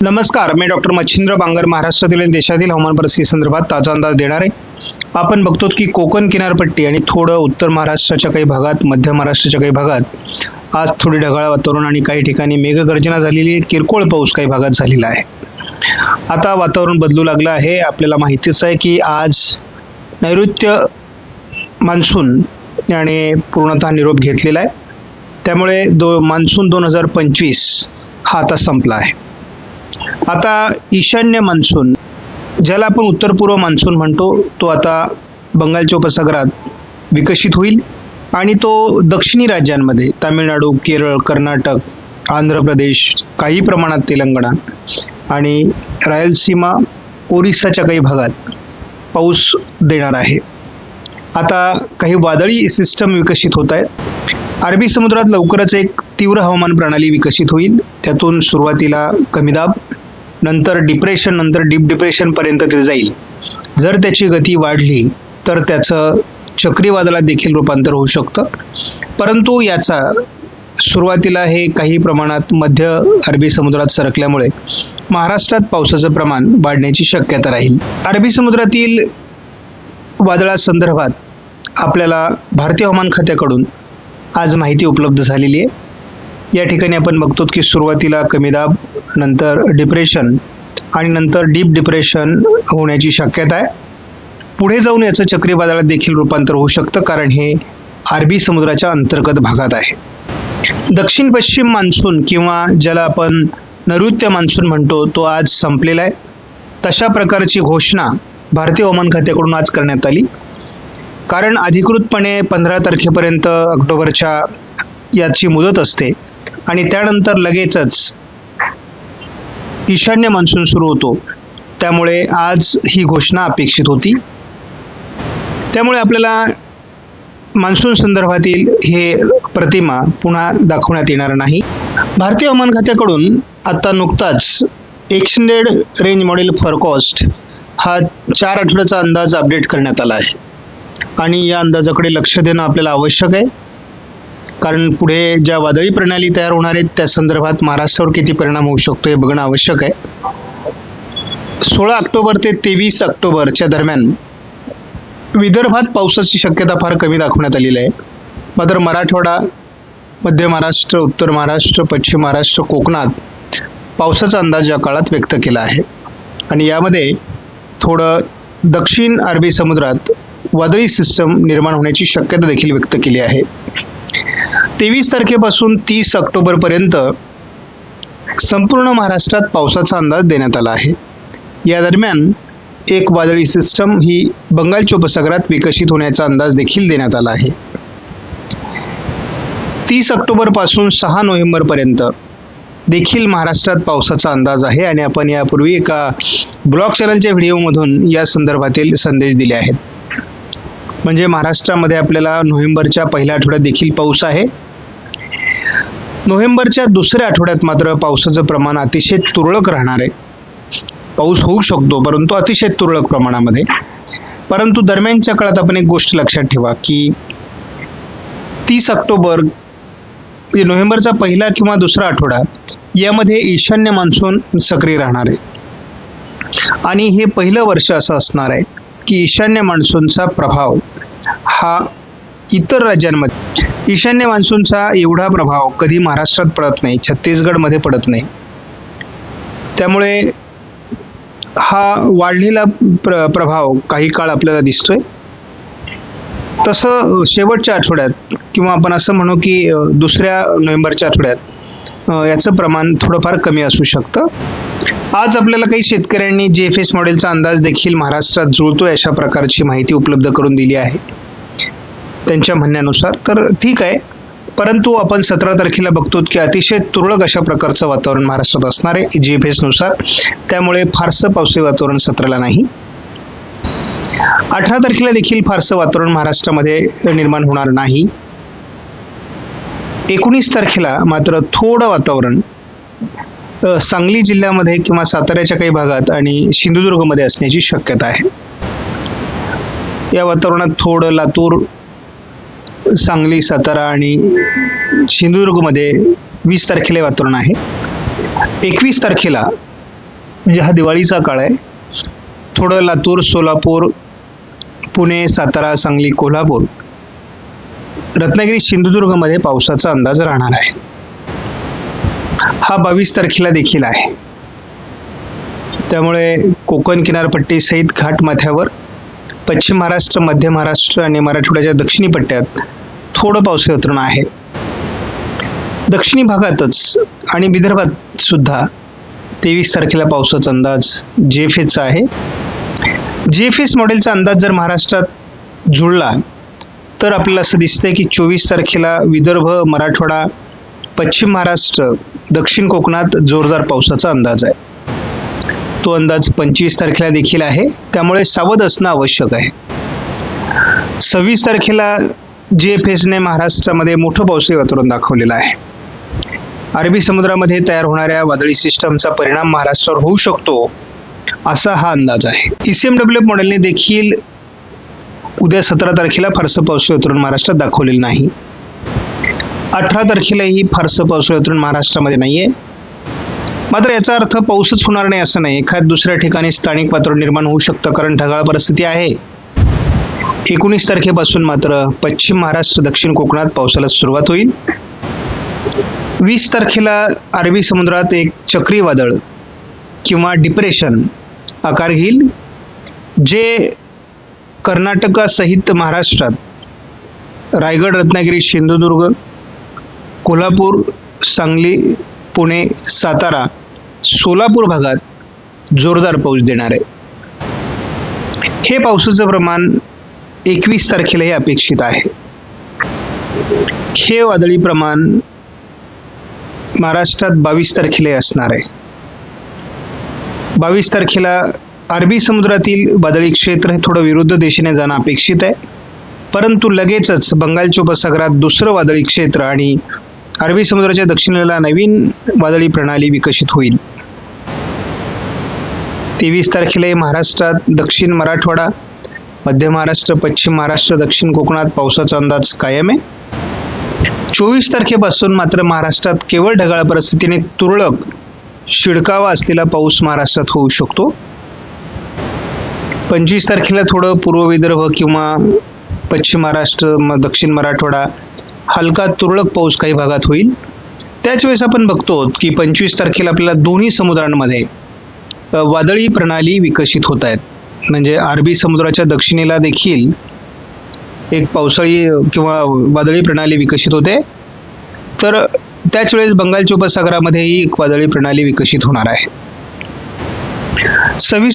नमस्कार मी डॉक्टर मच्छिंद्र बांगर महाराष्ट्रातील आणि देशातील हवामान परिस्थिती संदर्भात ताजा अंदाज देणार आहे. आपण बघतो की कोकण किनारपट्टी आणि थोडं उत्तर महाराष्ट्राच्या काही भागात मध्य महाराष्ट्राच्या काही भागात आज थोडी ढगाळ वातावरण आणि काही ठिकाणी मेघगर्जना झालेली आहे. किरकोळ पाऊस काही भागात झालेला आहे. आता वातावरण बदलू लागलं आहे. आपल्याला माहितीच आहे की आज नैऋत्य मान्सून याने पूर्णतः निरोप घेतलेला आहे. त्यामुळे दो मान्सून दोन हजार पंचवीस हा आता संपला आहे. आता ईशान्य मान्सून ज्याला आपण उत्तर पूर्व मान्सून म्हणतो तो आता बंगालच्या उपसागरात विकसित होईल आणि तो दक्षिणी राज्यांमध्ये तामिळनाडू केरळ कर्नाटक आंध्र प्रदेश काही प्रमाणात तेलंगणा आणि रायलसीमा ओरिसाच्या काही भागात पाऊस देणार आहे. आता काही वादळी सिस्टम विकसित होत आहेत. अरबी समुद्रात लवकरच एक तीव्र हवामान प्रणाली विकसित होईल. त्यातून सुरुवातीला कमी दाब नंतर डिप्रेशन नंतर डीप डिप्रेशनपर्यंत ते जाईल. जर त्याची गती वाढली तर त्याचं चक्रीवादळात देखील रूपांतर होऊ शकतं. परंतु याचा सुरुवातीला हे काही प्रमाणात मध्य अरबी समुद्रात सरकल्यामुळे महाराष्ट्रात पावसाचं प्रमाण वाढण्याची शक्यता राहील. अरबी समुद्रातील वादळासंदर्भात आपल्याला भारतीय हवामान खात्याकडून आज माहिती उपलब्ध झालेली आहे. या ठिकाणी आपण बघतो की सुरुवातीला कमी दाब नंतर डिप्रेशन आणि नंतर डीप डिप्रेशन होण्याची शक्यता आहे. पुढे जाऊन याचं चक्रीवादळात देखील रूपांतर होऊ शकतं कारण हे अरबी समुद्राच्या अंतर्गत भागात आहे. दक्षिण पश्चिम मान्सून किंवा ज्याला आपण नैऋत्य मान्सून म्हणतो तो आज संपलेला आहे. तशा प्रकारची घोषणा भारतीय हवामान खात्याकडून आज करण्यात आली. कारण अधिकृतपणे पंधरा तारखेपर्यंत ऑक्टोबरच्या याची मुदत असते. आणि त्यानंतर लगेचच ईशान्य मान्सून सुरू होतो. त्यामुळे आज ही घोषणा अपेक्षित होती. त्यामुळे आपल्याला मान्सून संदर्भातील हे प्रतिमा पुन्हा दाखवण्यात येणार नाही. भारतीय हवामान खात्याकडून आता नुकताच एक्सटेंडेड रेंज मॉडेल फॉरकॉस्ट हा चार आठवड्याचा अंदाज अपडेट करण्यात आला आहे. आणि या अंदाजाकडे लक्ष देणं आपल्याला आवश्यक आहे. कारण पुढे ज्या वादळी प्रणाली तयार होणार आहेत त्या संदर्भात महाराष्ट्रावर किती परिणाम होऊ शकतो हे बघणं आवश्यक आहे. सोळा ऑक्टोबर ते तेवीस ऑक्टोबरच्या दरम्यान विदर्भात पावसाची शक्यता फार कमी दाखवण्यात आलेली आहे. मात्र मराठवाडा मध्य महाराष्ट्र उत्तर महाराष्ट्र पश्चिम महाराष्ट्र कोकणात पावसाचा अंदाज या काळात व्यक्त केला आहे. आणि यामध्ये थोडं दक्षिण अरबी समुद्रात वादळी सिस्टम निर्माण होण्याची शक्यता देखील व्यक्त केली आहे. तेवीस तारखेपासून तीस ऑक्टोबरपर्यंत संपूर्ण महाराष्ट्रात पावसाचा अंदाज देण्यात आला आहे. या दरम्यान एक वादळी सिस्टम ही बंगालच्या उपसागरात विकसित होण्याचा अंदाज देखील देण्यात आला आहे. तीस ऑक्टोबरपासून सहा नोव्हेंबरपर्यंत देखील महाराष्ट्रात पावसाचा अंदाज आहे आणि आपण यापूर्वी एका ब्लॉग चॅनलच्या व्हिडिओमधून या संदर्भातील संदेश दिले आहेत. म्हणजे महाराष्ट्रामध्ये आपल्याला नोव्हेंबरच्या पहिल्या आठवड्यात देखील पाऊस आहे. नोव्हेंबरच्या दुसऱ्या आठवड्यात मात्र पावसाचं प्रमाण अतिशय तुरळक राहणार आहे. पाऊस होऊ शकतो परंतु अतिशय तुरळक प्रमाणामध्ये. परंतु दरम्यानच्या काळात आपण एक गोष्ट लक्षात ठेवा की तीस ऑक्टोबर म्हणजे नोव्हेंबरचा पहिला किंवा दुसरा आठवडा यामध्ये ईशान्य मान्सून सक्रिय राहणार आहे. आणि हे पहिलं वर्ष असं असणार आहे की ईशान्य मान्सूनचा प्रभाव हा इतर राज्यांमध्ये ईशान्य मान्सूनचा एवढा प्रभाव कधी महाराष्ट्रात पडत नाही छत्तीसगडमध्ये पडत नाही. त्यामुळे हा वाढलेला प्र प्रभाव काही काळ आपल्याला दिसतोय. तसं शेवटच्या आठवड्यात किंवा आपण असं म्हणू की दुसऱ्या नोव्हेंबरच्या आठवड्यात याचं प्रमाण थोडंफार कमी असू शकतं. आज आपल्याला काही शेतकऱ्यांनी जे एफ एस मॉडेलचा अंदाज देखील महाराष्ट्रात जुळतोय अशा प्रकारची माहिती उपलब्ध करून दिली आहे. त्यांच्या म्हणण्यानुसार तर ठीक आहे. परंतु आपण सतरा तारखेला बघतो की अतिशय तुरळक अशा प्रकारचं वातावरण महाराष्ट्रात असणार आहे जी एफ एसनुसार त्यामुळे फारसं पावसाळी वातावरण सत्राला नाही. अठरा तारखेला देखील फारसं वातावरण महाराष्ट्रामध्ये निर्माण होणार नाही. एकोणीस तारखेला मात्र थोडं वातावरण सांगली जिल्ह्यामध्ये किंवा साताऱ्याच्या काही भागात आणि सिंधुदुर्गमध्ये असण्याची शक्यता आहे. या वातावरणात थोडं लातूर सांगली सातारा आणि सिंधुदुर्गमध्ये वीस तारखेला वातावरण आहे. एकवीस तारखेला म्हणजे हा दिवाळीचा काळ आहे थोडं लातूर सोलापूर पुणे सातारा सांगली कोल्हापूर रत्नागिरी सिंधुदुर्गमध्ये पावसाचा अंदाज राहणार आहे. हा बावीस तारखेला देखील आहे. त्यामुळे कोकण किनारपट्टी सहित घाटमाथ्यावर पश्चिम महाराष्ट्र मध्य महाराष्ट्र आणि मराठवाड्याच्या दक्षिणी पट्ट्यात थोडं पावसाळी वातावरण आहे. दक्षिणी भागातच आणि विदर्भात सुद्धा तेवीस तारखेला पावसाचा अंदाज जे एफ एचा आहे. जे एफ एस मॉडेलचा अंदाज जर महाराष्ट्रात जुळला तर आपल्याला असं दिसतंय की चोवीस तारखेला विदर्भ मराठवाडा पश्चिम महाराष्ट्र दक्षिण कोकणात जोरदार पावसाचा अंदाज आहे. तो अंदाज पंचवीस तारखेला देखील आहे. त्यामुळे सावध असणं आवश्यक आहे. सव्वीस तारखेला जे एफ एसने महाराष्ट्रामध्ये मोठं पावसाळी वातावरण दाखवलेलं आहे. अरबी समुद्रामध्ये तयार होणाऱ्या वादळी सिस्टमचा परिणाम महाराष्ट्रावर होऊ शकतो असा हा अंदाज आहे. ई सी एम डब्ल्यू मॉडेलने देखील उद्या सतरा तारखेला फारसं पावसाळी वातावरण महाराष्ट्रात दाखवलेलं नाही. अठरा तारखेलाही फारसं पावसाळी वातावरण महाराष्ट्रामध्ये नाही आहे मात्र याचा अर्थ पाऊसच होणार नाही असं नाही. एखाद दुसऱ्या ठिकाणी स्थानिक वातावरण निर्माण होऊ शकतं कारण ढगाळ परिस्थिती आहे. एकोणीस तारखेपासून मात्र पश्चिम महाराष्ट्र दक्षिण कोकणात पावसाला सुरुवात होईल. वीस तारखेला अरबी समुद्रात एक चक्रीवादळ किंवा डिप्रेशन आकार घेईल जे कर्नाटकासहित महाराष्ट्रात रायगड रत्नागिरी सिंधुदुर्ग कोल्हापूर सांगली पुणे सातारा सोलापूर भागात जोरदार पाऊस देणार आहे. हे पावसाचं प्रमाण एकवीस तारखेला हे अपेक्षित आहे. हे वादळी प्रमाण महाराष्ट्रात बावीस तारखेला असणार आहे. बावीस तारखेला अरबी समुद्रातील वादळी क्षेत्र हे थोडं विरुद्ध दिशेने जाणं अपेक्षित आहे. परंतु लगेचच बंगालच्या उपसागरात दुसरं वादळी क्षेत्र आणि अरबी समुद्राच्या दक्षिणेला नवीन वादळी प्रणाली विकसित होईल. तेवीस तारखेला हे महाराष्ट्रात दक्षिण मराठवाडा मध्य महाराष्ट्र पश्चिम महाराष्ट्र दक्षिण कोकणात पावसाचा अंदाज कायम आहे. चोवीस तारखेपासून मात्र महाराष्ट्रात केवळ ढगाळ परिस्थितीने तुरळक शिडकावा असलेला पाऊस महाराष्ट्रात होऊ शकतो. पंचवीस तारखेला थोडं पूर्व विदर्भ किंवा पश्चिम महाराष्ट्र म दक्षिण मराठवाडा हलका तुरळक पाऊस काही भागात होईल. त्याच वेळेस आपण बघतो की पंचवीस तारखेला आपल्याला दोन्ही समुद्रांमध्ये वादळी प्रणाली विकसित होत आहेत. म्हणजे अरबी समुद्राच्या दक्षिणेला देखील एक पावसाळी किंवा वादळी प्रणाली विकसित होते. तर त्याच वेळेस बंगालच्या उपसागरामध्येही एक वादळी प्रणाली विकसित होणार आहे. सव्वीस